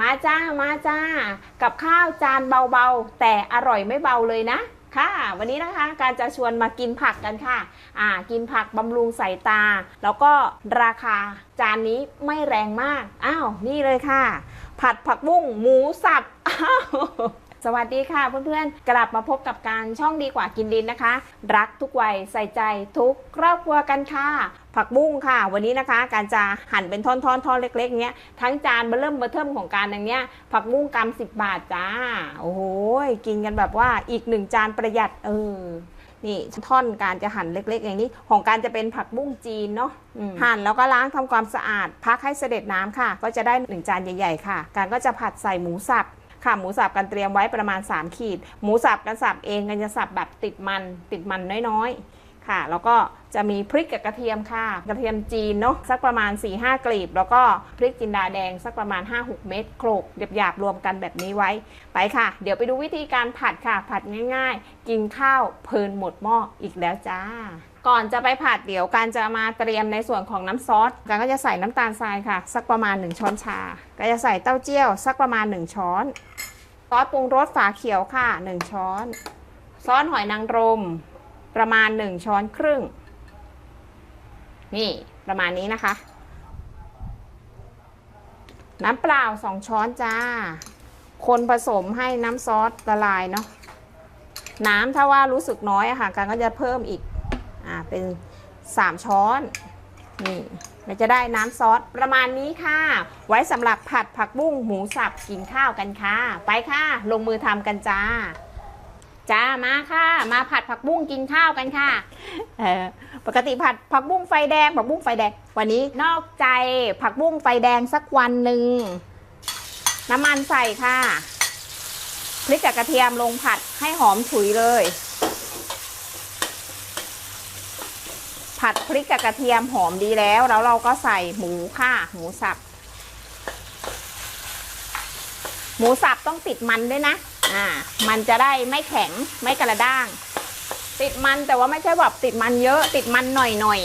มาจ้ามาจ้า กับข้าวจานเบาๆ แต่อร่อยไม่เบาเลยนะค่ะ วันนี้นะคะการจะชวนมากินผักกันค่ะ อ่า กินผักบำรุงสายตา แล้วก็ราคาจานนี้ไม่แรงมาก อ้าว นี่เลยค่ะ ผัดผักบุ้งหมูสับ อ้าว สวัสดีค่ะเพื่อนๆ กลับมาพบกับการช่องดีกว่ากินดินนะคะ รักทุกวัยใส่ใจทุกครอบครัวกันค่ะ ผักบุ้งค่ะ วันนี้นะคะ การจะหั่นเป็นท่อนๆท่อนเล็กๆเงี้ยทั้งจานเบอร์เริ่มเบอร์เทิมของการอย่างเนี้ย ผักบุ้งกำสิบบาทจ้า โอ้โหกินกันแบบว่าอีกหนึ่งจานประหยัดเออนี่ท่อนการจะหั่นเล็ก ๆ อย่างนี้ ของการจะเป็นผักบุ้งจีนเนาะอืมหั่นแล้วก็ล้างทำความสะอาด พักให้เสด็จน้ำค่ะ ก็จะได้หนึ่งจานใหญ่ ๆ ค่ะ การก็จะผัดใส่หมูสับ ค่ะหมูสับกันเตรียมไว้ประมาณ 3 ขีด หมูสับกันสับเองกันจะสับแบบติดมันติดมันน้อยๆ ค่ะ แล้วก็จะมีพริกกับกระเทียมค่ะ กระเทียมจีนเนาะสักประมาณ 4-5กลีบ แล้วก็พริกจินดาแดงสักประมาณ 5-6 เม็ดโขลกหยาบๆรวมกันแบบนี้ไว้ไปค่ะ เดี๋ยวไปดูวิธีการผัดค่ะ ผัดง่าย ๆ กินข้าวเพลินหมดหม้ออีกแล้วจ้า ก่อนจะไปผัดเดี๋ยวการจะมาเตรียมในส่วนของน้ำซอสการก็จะใส่น้ำตาลทรายค่ะ สักประมาณ 1 ช้อนชา ก็จะใส่เต้าเจี้ยว สักประมาณ 1 ช้อน ซอสปรุงรสฝาเขียวค่ะ 1 ช้อน ซอสหอยนางรม ประมาณ 1 ช้อนครึ่ง นี่ประมาณนี้นะคะ น้ำเปล่า 2 ช้อนจ้า คนผสมให้น้ำซอสละลายเนาะ น้ำถ้าว่ารู้สึกน้อยอะค่ะการก็จะเพิ่มอีก อ่าเป็น 3 ช้อนนี่เราจะได้น้ำซอสประมาณนี้ค่ะ ไว้สำหรับผัดผักบุ้งหมูสับกินข้าวกันค่ะ ไปค่ะ ลงมือทำกันจ้า จ้ามาค่ะ มาผัดผักบุ้งกินข้าวกันค่ะเออปกติผัดผักบุ้งไฟแดงผักบุ้งไฟแดง วันนี้นอกใจผักบุ้งไฟแดงสักวันหนึ่งน้ำมันใส่ค่ะพริกกับกระเทียมลงผัดให้หอมฉุยเลย ผัดพริกกับกระเทียมหอมดีแล้ว แล้วเราก็ใส่หมูค่ะหมูสับ หมูสับต้องติดมันด้วยนะอ่า มันจะได้ไม่แข็งไม่กระด้าง ติดมันแต่ว่าไม่ใช่แบบติดมันเยอะ ติดมันหน่อยหน่อย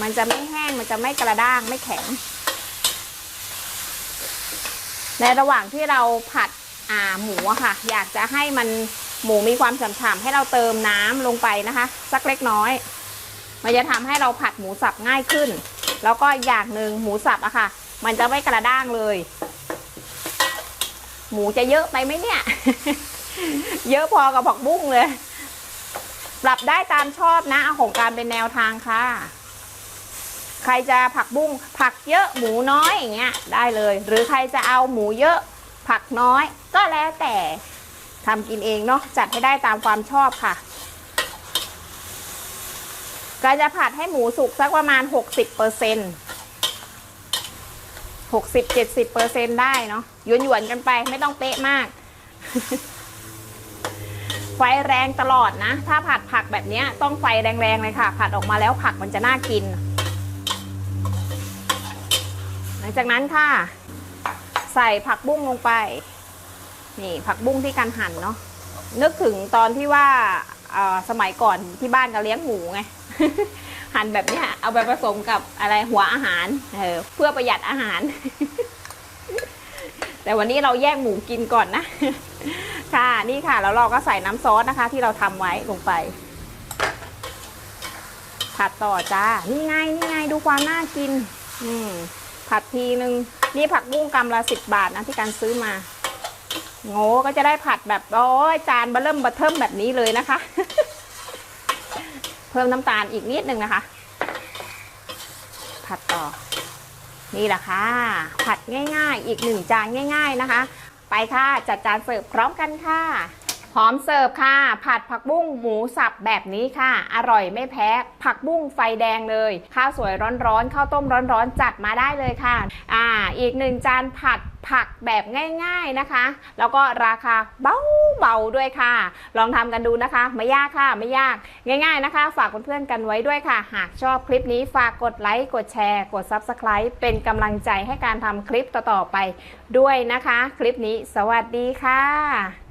มันจะไม่แห้งมันจะไม่กระด้างไม่แข็ง ในระหว่างที่เราผัดอ่าหมูค่ะ อยากจะให้มัน หมูมีความฉ่ำๆให้เราเติมน้ำลงไปนะคะ สักเล็กน้อย มันจะทำให้เราผัดหมูสับง่ายขึ้น แล้วก็อย่างหนึ่งหมูสับอะค่ะ มันจะไม่กระด้างเลย หมูจะเยอะไปไหมเนี่ย เยอะพอกับผักบุ้งเลย ปรับได้ตามชอบนะเอาของการเป็นแนวทางค่ะ ใครจะผักบุ้งผักเยอะหมูน้อยอย่างเงี้ยได้เลย หรือใครจะเอาหมูเยอะผักน้อยก็แล้วแต่ ทำกินเองเนาะจัดให้ได้ตามความชอบค่ะก็จะผัดให้หมูสุกสักประมาณ 60เปอร์เซ็นต์หกสิบเจ็ดสิบเปอร์เซ็นได้เนาะหยวนๆกันไปไม่ต้องเป๊ะมาก ไฟแรงตลอดนะ ถ้าผัดผักแบบนี้ต้องไฟแรงๆเลยค่ะ ผัดออกมาแล้วผักมันจะน่ากิน หลังจากนั้นค่ะ ใส่ผักบุ้งลงไป นี่ผักบุ้งที่กันหั่นเนาะนึกถึงตอนที่ว่าสมัยก่อนที่บ้านก็เลี้ยงหมูไงหั่นแบบเนี้ยเอาไปผสมกับอะไรหัวอาหารเออเพื่อประหยัดอาหาร แต่วันนี้เราแยกหมูกินก่อนนะ ค่ะนี่ค่ะแล้วเราก็ใส่น้ำซอสนะคะ ที่เราทำไว้ลงไป ผัดต่อจ้านี่ไงนี่ไงดูความน่ากิน อืมผัดทีนึงนี่ผักบุ้งกำละสิบบาทนะที่การซื้อมา โง่ก็จะได้ผัดแบบโอ้ยจานเบะเริ่มเบะเทิมแบบนี้เลยนะคะ เพิ่มน้ำตาลอีกนิดนึงนะคะ ผัดต่อ นี่แหละค่ะ ผัดง่าย ๆ อีกหนึ่งจานง่าย ๆนะคะ ไปค่ะ จัดจานเสิร์ฟพร้อมกันค่ะ พร้อมเสิร์ฟค่ะ ผัดผักบุ้งหมูสับแบบนี้ค่ะ อร่อยไม่แพ้ ผักบุ้งไฟแดงเลย ข้าวสวยร้อนๆ ข้าวต้มร้อนๆ จัดมาได้เลยค่ะ อ่า อีกหนึ่งจานผัดผักแบบง่ายๆนะคะ แล้วก็ราคาเบาๆด้วยค่ะ ลองทำกันดูนะคะ ไม่ยากค่ะ ไม่ยาก ง่าย ๆนะคะ ฝากเพื่อนๆกันไว้ด้วยค่ะ หากชอบคลิปนี้ฝากกดไลค์ กดแชร์ กด Subscribe เป็นกำลังใจให้การทำคลิปต่อๆไปด้วยนะคะ คลิปนี้ สวัสดีค่ะ